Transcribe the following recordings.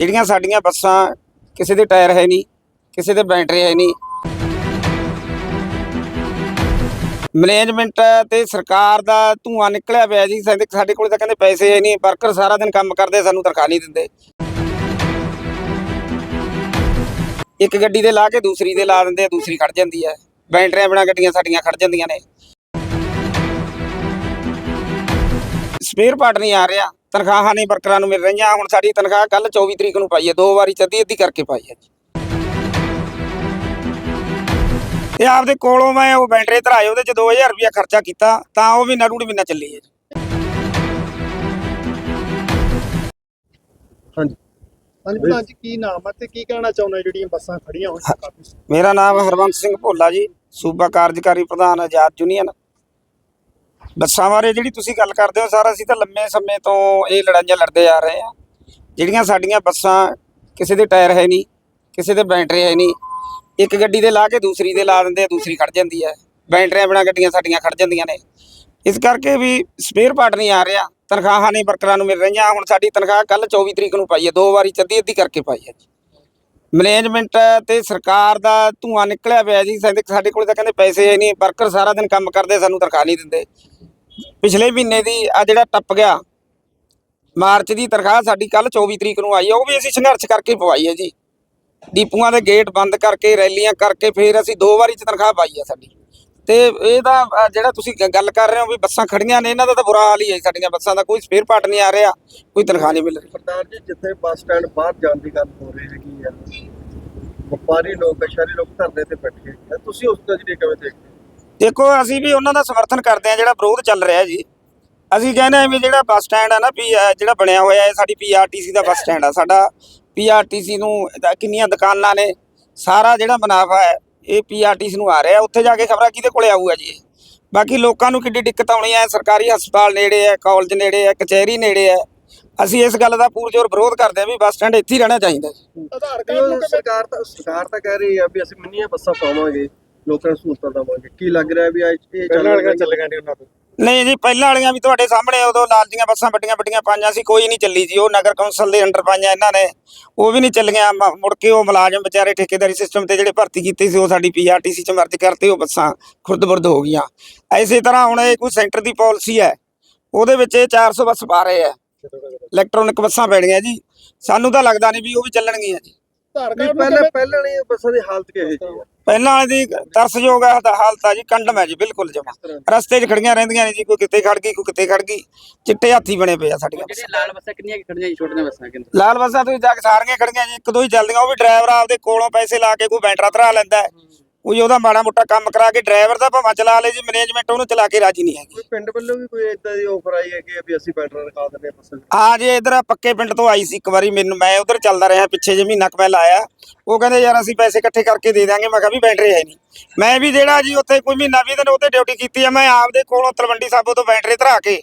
ਜਿਹੜੀਆਂ ਸਾਡੀਆਂ ਬੱਸਾਂ ਕਿਸੇ ਦੇ ਟਾਇਰ ਹੈ ਨਹੀਂ, ਕਿਸੇ ਦੇ ਬੈਟਰੀ ਹੈ ਨਹੀਂ। ਮੈਨੇਜਮੈਂਟ ਤੇ ਸਰਕਾਰ ਦਾ ਧੂਆਂ ਨਿਕਲਿਆ ਪਿਆ ਜੀ ਸਾਡੇ ਕੋਲ ਤਾਂ ਕਹਿੰਦੇ ਪੈਸੇ ਹੈ ਨਹੀਂ, ਵਰਕਰ ਸਾਰਾ ਦਿਨ ਕੰਮ ਕਰਦੇ, ਸਾਨੂੰ ਤਨਖਾਹ ਨਹੀਂ ਦਿੰਦੇ। ਇੱਕ ਗੱਡੀ ਦੇ ਲਾ ਕੇ ਦੂਸਰੀ ਦੇ ਲਾ ਦਿੰਦੇ ਆ, ਦੂਸਰੀ ਖੜ ਜਾਂਦੀ ਹੈ। ਬੈਟਰੀਆਂ ਬਿਨਾ ਗੱਡੀਆਂ ਸਾਡੀਆਂ ਖੜ ਜਾਂਦੀਆਂ ਨੇ। ਸਪੇਅਰ ਪਾਰਟ ਨਹੀਂ ਆ ਰਿਹਾ ਤਨਖਾਹਾਂ ਨਹੀਂ ਵਰਕਰਾਂ ਨੂੰ ਮਿਲ ਰਹੀਆਂ ਹੁਣ ਸਾਡੀ ਤਨਖਾਹ ਕੱਲ 24 ਤਰੀਕ ਨੂੰ ਪਾਈ ਹੈ ਦੋ ਵਾਰੀ ਚ ਅੱਧੀ ਕਰਕੇ ਪਾਈ ਹੈ ਜੀ। ਇਹ ਆਪਦੇ ਕੋਲੋਂ ਮੈਂ ਉਹ ਬੈਟਰੀ ਧਰਾਏ ਉਹਦੇ ਚ 2000 ਰੁਪਇਆ ਖਰਚਾ ਕੀਤਾ ਤਾਂ ਉਹ ਵੀ ਨਰੂੜ ਮਹੀਨਾ ਚੱਲੀ ਹੈ ਜੀ। ਹਾਂਜੀ। ਹਾਂਜੀ ਪ੍ਰਧਾਨ ਜੀ ਕੀ ਨਾਮ ਹੈ ਤੇ ਕੀ ਕਹਿਣਾ ਚਾਹੁੰਦੇ ਜਿਹੜੀਆਂ ਬੱਸਾਂ ਖੜੀਆਂ ਹੋਈਆਂ ਕਾਫੀ ਮੇਰਾ ਨਾਮ ਹਰਵੰਤ ਸਿੰਘ ਭੋਲਾ ਜੀ ਸੂਬਾ ਕਾਰਜਕਾਰੀ ਪ੍ਰਧਾਨ ਆਜ਼ਾਦ ਯੂਨੀਅਨ। ਬੱਸਾਂ ਬਾਰੇ ਜਿਹੜੀ ਤੁਸੀਂ ਗੱਲ ਕਰਦੇ ਹੋ ਸਰ, ਅਸੀਂ ਤਾਂ ਲੰਮੇ ਸਮੇਂ ਤੋਂ ਇਹ ਲੜਾਈਆਂ ਲੜਦੇ ਆ ਰਹੇ ਹਾਂ। ਜਿਹੜੀਆਂ ਸਾਡੀਆਂ ਬੱਸਾਂ ਕਿਸੇ ਦੇ ਟਾਇਰ ਹੈ ਨਹੀਂ, ਕਿਸੇ ਦੇ ਬੈਟਰੀ ਹੈ ਨਹੀਂ। ਇੱਕ ਗੱਡੀ ਦੇ ਲਾ ਕੇ ਦੂਸਰੀ ਦੇ ਲਾ ਦਿੰਦੇ ਆ, ਦੂਸਰੀ ਖੜ ਜਾਂਦੀ ਹੈ। ਬੈਟਰੀਆਂ ਬਿਨਾ ਗੱਡੀਆਂ ਸਾਡੀਆਂ ਖੜ ਜਾਂਦੀਆਂ ਨੇ। ਇਸ ਕਰਕੇ ਵੀ ਸਪੇਅਰ ਪਾਰਟ ਨਹੀਂ ਆ ਰਿਹਾ। ਤਨਖਾਹਾਂ ਨਹੀਂ ਵਰਕਰਾਂ ਨੂੰ ਮਿਲ ਰਹੀਆਂ। ਹੁਣ ਸਾਡੀ ਤਨਖਾਹ ਕੱਲ 24 ਤਰੀਕ ਨੂੰ ਪਾਈ ਹੈ। ਦੋ ਵਾਰੀ ਚ ਅੱਧੀ ਅੱਧੀ ਕਰਕੇ ਪਾਈ ਹੈ ਜੀ। ਮੈਨੇਜਮੈਂਟ ਤੇ ਸਰਕਾਰ ਦਾ ਧੂਆਂ ਨਿਕਲਿਆ ਪਿਆ ਜੀ। ਸਾਡੇ ਸਾਡੇ ਕੋਲ ਤਾਂ ਕਹਿੰਦੇ ਪੈਸੇ ਹੈ ਨਹੀਂ। ਵਰਕਰ ਸਾਰਾ ਦਿਨ ਕੰਮ ਕਰਦੇ, ਸਾਨੂੰ ਤਨਖਾਹ ਨਹੀਂ ਦਿੰਦੇ। ਪਿਛਲੇ ਮਹੀਨੇ ਦੀ ਆ ਜਿਹੜਾ ਟੱਪ ਗਿਆ, ਮਾਰਚ ਦੀ ਤਨਖਾਹ ਸਾਡੀ ਕੱਲ 24 ਤਰੀਕ ਨੂੰ ਆਈ ਹੈ ਉਹ ਵੀ ਅਸੀਂ ਸੰਘਰਸ਼ ਕਰਕੇ ਪਵਾਈ ਹੈ ਜੀ। ਡੀਪੂਆਂ ਦੇ ਗੇਟ ਬੰਦ ਕਰਕੇ, ਰੈਲੀਆਂ ਕਰਕੇ ਫਿਰ ਅਸੀਂ ਦੋ ਵਾਰੀ ਚ ਤਨਖਾਹ ਪਾਈ ਹੈ ਸਾਡੀ। ਤੇ ਇਹਦਾ ਜਿਹੜਾ ਤੁਸੀਂ ਗੱਲ ਕਰ ਰਹੇ ਹੋ ਵੀ ਬੱਸਾਂ ਖੜੀਆਂ ਨੇ, ਇਹਨਾਂ ਦਾ ਤਾਂ ਬੁਰਾ ਹਾਲ ਹੀ ਹੈ ਸਾਡੀਆਂ ਬੱਸਾਂ ਦਾ, ਕੋਈ ਸਪੇਅਰ ਪਾਰਟ ਨਹੀਂ ਆ ਰਿਹਾ, ਕੋਈ ਤਨਖਾਹ ਨਹੀਂ ਮਿਲ ਰਹੀ। ਸਰਦਾਰ ਜੀ, ਜਿੱਥੇ ਬੱਸ ਸਟੈਂਡ ਬਾਹਰ ਜਾਣ ਦੀ ਗੱਲ ਹੋ ਰਹੀ ਹੈਗੀ ਆ, ਵਪਾਰੀ ਲੋਕ, ਸ਼ਹਿਰੀ ਲੋਕ ਧਰਨੇ ਤੇ ਬੈਠੇ ਤੁਸੀਂ ਉਸ ਦਾ ਜਿਹੜੀ ਕਿਵੇਂ ਦੇਖਦੇ ਦੇਖੋ ਅਸੀਂ ਵੀ ਉਹਨਾਂ ਦਾ ਸਮਰਥਨ ਕਰਦੇ ਹਾਂ ਜਿਹੜਾ ਵਿਰੋਧ ਚੱਲ ਰਿਹਾ ਜੀ। ਅਸੀਂ ਕਹਿੰਦੇ ਹਾਂ ਵੀ ਜਿਹੜਾ ਬੱਸ ਸਟੈਂਡ ਹੈ ਨਾ ਪੀ ਜਿਹੜਾ ਬਣਿਆ ਹੋਇਆ ਹੈ ਸਾਡੀ ਪੀਆਰਟੀਸੀ ਦਾ ਬੱਸ ਸਟੈਂਡ ਆ। ਸਾਡਾ ਪੀਆਰਟੀਸੀ ਨੂੰ ਇਹਦਾ ਕਿੰਨੀਆਂ ਦੁਕਾਨਾਂ ਨੇ ਸਾਰਾ ਜਿਹੜਾ ਮੁਨਾਫਾ ਹੈ ਇਹ ਪੀਆਰਟੀਸੀ ਨੂੰ ਆ ਰਿਹਾ ਉੱਥੇ ਜਾ ਕੇ ਖਬਰਾਂ ਕਿਹਦੇ ਕੋਲੇ ਆਊਗਾ ਜੀ? ਬਾਕੀ ਲੋਕਾਂ ਨੂੰ ਕਿੱਡੀ ਦਿੱਕਤ ਆਉਣੀ ਹੈ ਸਰਕਾਰੀ ਹਸਪਤਾਲ ਨੇੜੇ ਹੈ ਕਾਲਜ ਨੇੜੇ ਹੈ ਕਚਹਿਰੀ ਨੇੜੇ ਹੈ। ਅਸੀਂ ਇਸ ਗੱਲ ਦਾ ਪੂਰਜੋਰ ਵਿਰੋਧ ਕਰਦੇ ਹਾਂ ਵੀ ਬੱਸ ਸਟੈਂਡ ਇੱਥੇ ਹੀ ਰਹਿਣਾ ਚਾਹੀਦਾ ਜੀ। ਆਧਾਰ ਕਿ ਕਾਰਡ ਨੂੰ ਉਹ ਕਿਵੇਂ ਸਰਕਾਰ ਤਾਂ ਸਰਕਾਰ ਤਾਂ ਕਹਿ ਰਹੀ ਆ ਵੀ ਅਸੀਂ ਮਿੰਨੀਆਂ ਬੱਸਾਂ ਪਾਵਾਂਗੇ। ਲੋਕਾਂ ਨੂੰ ਸਹੂਲਤਾਂ ਦੇਵਾਂਗੇ। ਕੀ ਲੱਗ ਰਿਹਾ ਵੀ ਅੱਜ ਇਹ ਚੱਲ ਰਿਹਾ ਚੱਲੇਗਾ ਨਹੀਂ ਉਹਨਾਂ ਤੋਂ। ਨਹੀਂ ਜੀ ਪਹਿਲਾਂ ਵਾਲੀਆਂ ਵੀ ਤੁਹਾਡੇ ਸਾਹਮਣੇ ਉਦੋਂ ਲਾਲ ਦੀਆਂ ਬੱਸਾਂ ਵੱਡੀਆਂ ਵੱਡੀਆਂ ਪਾਈਆਂ ਸੀ ਕੋਈ ਨਹੀਂ ਚੱਲੀ ਜੀ ਉਹ ਨਗਰ ਕੌਂਸਲ ਦੇ ਅੰਡਰ ਪਾਈਆਂ ਇਹਨਾਂ ਨੇ। ਉਹ ਵੀ ਨਹੀਂ ਚੱਲੀਆਂ। ਮ- ਮੁੜ ਕੇ ਉਹ ਮੁਲਾਜ਼ਮ ਵਿਚਾਰੇ ਠੇਕੇਦਾਰੀ ਸਿਸਟਮ ਤੇ ਜਿਹੜੇ ਭਰਤੀ ਕੀਤੇ ਸੀ ਉਹ ਸਾਡੀ ਪੀਆਰਟੀਸੀ ਚ ਮਰਜ ਕਰਤੇ ਉਹ ਬੱਸਾਂ ਖੁਰਦ-ਬੁਰਦ ਹੋ ਗਈਆਂ। ਐਸੇ ਤਰ੍ਹਾਂ ਹੁਣ ਇਹ ਕੋਈ ਸੈਂਟਰ ਦੀ ਪਾਲਿਸੀ ਹੈ ਉਹਦੇ ਵਿੱਚ ਇਹ 400 ਬੱਸ ਪਾ ਰਹੇ ਆ ਇਲੈਕਟ੍ਰੋਨਿਕ ਬੱਸਾਂ ਪੈਣੀਆਂ ਜੀ। ਸਾਨੂੰ ਤਾਂ ਲੱਗਦਾ ਨਹੀਂ ਵੀ ਉਹ ਵੀ ਚੱਲਣਗੀਆਂ ਜੀ। ਨਹੀਂ ਪਹਿਲੇ ਪਹਿਲੇ ਬੱਸਾਂ ਦੀ ਹਾਲਤ ਕਿਹੋ ਜਿਹੀ ਆ ਪਹਿਲਾਂ ਵਾਲੀ ਦੀ ਤਰਸਯੋਗ ਹਾਲਤ ਆ ਜੀ ਕੰਡਮ ਹੈ ਜੀ ਬਿਲਕੁਲ ਜਮਾ ਰਸਤੇ 'ਚ ਖੜੀਆਂ ਰਹਿੰਦੀਆਂ ਨੇ ਜੀ ਕੋਈ ਕਿਤੇ ਖੜ ਗਈ ਕੋਈ ਕਿਤੇ ਖੜ ਗਈ। ਚਿੱਟੇ ਹਾਥੀ ਬਣੇ ਪਏ ਆ ਸਾਡੀਆਂ ਜਿਹੜੀਆਂ ਲਾਲ ਬੱਸਾਂ ਕਿੰਨੀਆਂ ਕੁ ਖੜੀਆਂ ਜੀ ਛੋਟੀਆਂ ਬੱਸਾਂ ਕਿੰਨੇ ਲਾਲ ਬੱਸਾਂ ਤੁਸੀਂ ਜਾ ਕੇ ਸਾਰੀਆਂ ਖੜੀਆਂ ਜੀ ਇੱਕ ਦੋ ਹੀ ਚੱਲਦੀਆਂ ਉਹ ਵੀ ਡਰਾਈਵਰ ਆਪਦੇ ਕੋਲੋਂ ਪੈਸੇ ਲਾ ਕੇ ਕੋਈ ਬੈਂਟਰਾ ਧਰਾ ਲੈਂਦਾ। ਕੋਈ ਉਹਦਾ ਮਾੜਾ ਮੋਟਾ ਕੰਮ ਕਰਾ ਕੇ ਡਰਾਈਵਰ ਦਾ ਭਾਵੇਂ ਚਲਾ ਲੇ ਜੀ ਮੈਨੇਜਮੈਂਟ ਉਹਨੂੰ ਚਲਾ ਕੇ ਰਾਜੀ ਨਹੀਂ ਹੈਗੀ। ਕੋਈ ਪਿੰਡ ਵੱਲੋਂ ਵੀ ਕੋਈ ਇਦਾਂ ਦੀ ਆਫਰ ਆਈ ਹੈ ਕਿ ਵੀ ਅਸੀਂ ਪੈਟਰੋਲ ਰਖਾ ਦਿੰਦੇ ਹਾਂ 'ਚ? ਆ ਜੇ ਇਧਰ ਪੱਕੇ ਪਿੰਡ ਤੋਂ ਆਈ ਸੀ ਇੱਕ ਵਾਰੀ ਮੈਨੂੰ ਮੈਂ ਉਧਰ ਚੱਲਦਾ ਰਿਹਾ ਪਿੱਛੇ ਜੇ ਮਹੀਨਾ ਕੁ ਪਹਿਲਾਂ ਆਇਆ। ਉਹ ਕਹਿੰਦੇ ਯਾਰ ਅਸੀਂ ਪੈਸੇ ਇਕੱਠੇ ਕਰਕੇ ਦੇ ਦਾਂਗੇ ਮੈਂ ਕਿਹਾ ਵੀ ਬੈਟਰੀ ਹੈ ਨਹੀਂ। ਮੈਂ ਵੀ ਜਿਹੜਾ ਜੀ ਉੱਥੇ ਕੋਈ ਮਹੀਨਾ ਵੀਹ ਦਿਨ ਉੱਥੇ ਡਿਊਟੀ ਕੀਤੀ ਆ ਮੈਂ ਆਪਦੇ ਕੋਲੋਂ ਤਲਵੰਡੀ ਸਾਬੋ ਤੋਂ ਬੈਟਰੀ ਧਰਾ ਕੇ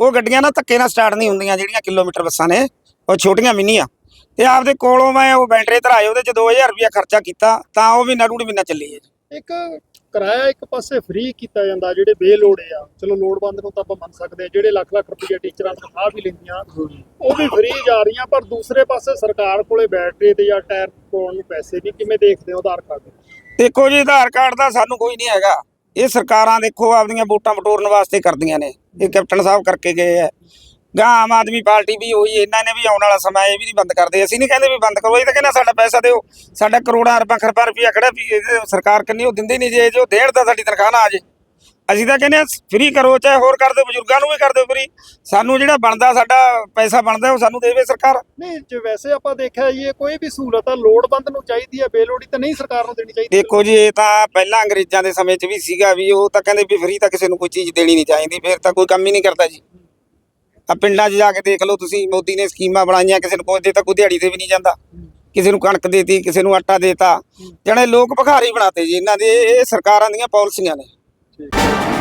ਉਹ ਗੱਡੀਆਂ ਨਾ ਧੱਕੇ ਨਾਲ ਸਟਾਰਟ ਨਹੀਂ ਹੁੰਦੀਆਂ ਜਿਹੜੀਆਂ ਕਿਲੋਮੀਟਰ ਬੱਸਾਂ ਨੇ ਉਹ ਛੋਟੀਆਂ ਮਿੰਨੀਆਂ। ਤੇ ਆਪਦੇ ਕੋਲੋਂ ਮੈਂ ਉਹ ਬੈਟਰੀ ਧਰਾਏ ਉਹਦੇ ਚ 2000 ਰੁਪਇਆ ਖਰਚਾ ਕੀਤਾ ਤਾਂ ਉਹ ਵੀ ਨਰੂੜ ਮਹੀਨਾ ਚੱਲੀ ਹੈ ਜੀ ਇੱਕ ਕਿਰਾਇਆ ਇੱਕ ਪਾਸੇ ਫ੍ਰੀ ਕੀਤਾ ਜਾਂਦਾ ਜਿਹੜੇ ਬੇਲੋੜੇ ਆ ਚਲੋ ਲੋੜਵੰਦ ਨੂੰ ਤਾਂ ਆਪਾਂ ਮੰਨ ਸਕਦੇ ਆ ਜਿਹੜੇ ਲੱਖ ਲੱਖ ਰੁਪਏ ਟੀਚਰਾਂ ਤੋਂ ਤਨਖਾਹ ਵੀ ਲੈਂਦੀਆਂ ਉਹ ਵੀ ਫ੍ਰੀ ਜਾ ਰਹੀਆਂ ਪਰ ਦੂਸਰੇ ਪਾਸੇ ਸਰਕਾਰ ਕੋਲੇ ਬੈਟਰੀ ਤੇ ਜਾਂ ਟਾਇਰ ਪਾਉਣ ਨੂੰ ਪੈਸੇ ਨਹੀਂ ਕਿਵੇਂ ਦੇਖਦੇ ਹੋ ਆਧਾਰ ਕਾਰਡ ਨੂੰ? ਦੇਖੋ ਜੀ ਆਧਾਰ ਕਾਰਡ ਦਾ ਸਾਨੂੰ ਕੋਈ ਨਹੀਂ ਹੈਗਾ। ਇਹ ਸਰਕਾਰਾਂ ਦੇਖੋ ਆਪਦੀਆਂ ਵੋਟਾਂ ਬਟੋਰਨ ਵਾਸਤੇ ਕਰਦੀਆਂ ਨੇ। ਇਹ ਕੈਪਟਨ ਸਾਹਿਬ ਕਰਕੇ ਗਏ ਆ। ਗਾਂ ਆਮ ਆਦਮੀ ਪਾਰਟੀ ਵੀ ਹੋਈ ਇਹਨਾਂ ਨੇ ਵੀ ਆਉਣ ਵਾਲਾ ਸਮਾਂ ਇਹ ਵੀ ਨਹੀਂ ਬੰਦ ਕਰਦੇ। ਅਸੀਂ ਨਹੀਂ ਕਹਿੰਦੇ ਵੀ ਬੰਦ ਕਰੋ ਇਹ ਤਾਂ ਕਹਿੰਦੇ ਸਾਡਾ ਪੈਸਾ ਦਿਓ। ਸਾਡਾ ਕਰੋੜਾਂ ਅਰਬਾਂ ਖਰਬਾਂ ਰੁਪਈਆ ਖੜਾ ਵੀ ਇਹਦੇ ਸਰਕਾਰ ਕੰਨੀ ਉਹ ਦਿੰਦੇ ਨਹੀਂ ਜੇ ਜੋ ਦੇਣ ਤਾਂ ਸਾਡੀ ਤਨਖਾਹ ਨਾ ਆ ਜੇ। ਅਸੀਂ ਤਾਂ ਕਹਿੰਦੇ ਫ੍ਰੀ ਕਰੋ ਚਾਹੇ ਹੋਰ ਕਰ ਦਿਓ ਬਜ਼ੁਰਗਾਂ ਨੂੰ ਵੀ ਕਰ ਦਿਓ ਫ੍ਰੀ ਸਾਨੂੰ ਜਿਹੜਾ ਬਣਦਾ ਸਾਡਾ ਪੈਸਾ ਬਣਦਾ ਉਹ ਸਾਨੂੰ ਦੇਵੇ ਸਰਕਾਰ। ਨਹੀਂ ਜੇ ਵੈਸੇ ਆਪਾਂ ਦੇਖਿਆ ਜੀ ਇਹ ਕੋਈ ਵੀ ਸਹੂਲਤ ਆ ਲੋੜਵੰਦ ਨੂੰ ਚਾਹੀਦੀ ਹੈ ਬੇਲੋੜੀ ਤਾਂ ਨਹੀਂ ਸਰਕਾਰ ਨੂੰ ਦੇਣੀ ਚਾਹੀਦੀ। ਦੇਖੋ ਜੀ ਇਹ ਤਾਂ ਪਹਿਲਾਂ ਅੰਗਰੇਜ਼ਾਂ ਦੇ ਸਮੇਂ 'ਚ ਵੀ ਸੀਗਾ ਵੀ ਉਹ ਤਾਂ ਕਹਿੰਦੇ ਵੀ ਫ੍ਰੀ ਤਾਂ ਕਿਸੇ ਨੂੰ ਕੋਈ ਚੀਜ਼ ਦੇਣੀ ਨਹੀਂ ਚਾਹੀਦੀ ਫਿਰ ਤਾਂ ਕੋਈ ਕੰਮ ਹੀ ਨਹੀਂ ਕਰਦਾ ਜੀ। ਆ ਪਿੰਡਾਂ 'ਚ ਜਾ ਕੇ ਦੇਖ ਲਓ ਤੁਸੀਂ ਮੋਦੀ ਨੇ ਸਕੀਮਾਂ ਬਣਾਈਆਂ ਕਿਸੇ ਨੂੰ ਕੋਈ ਦੇਤਾ ਕੋਈ ਦਿਹਾੜੀ ਤੇ ਵੀ ਨਹੀਂ ਜਾਂਦਾ। ਕਿਸੇ ਨੂੰ ਕਣਕ ਦੇਤੀ ਕਿਸੇ ਨੂੰ ਆਟਾ ਦੇਤਾ। ਜਣੇ ਲੋਕ ਭਿਖਾਰੀ ਬਣਾਤੇ ਜੀ ਇਹਨਾਂ ਦੇ ਇਹ ਇਹ ਸਰਕਾਰਾਂ ਦੀਆਂ ਪਾਲਿਸੀਆਂ ਨੇ। ਠੀਕ।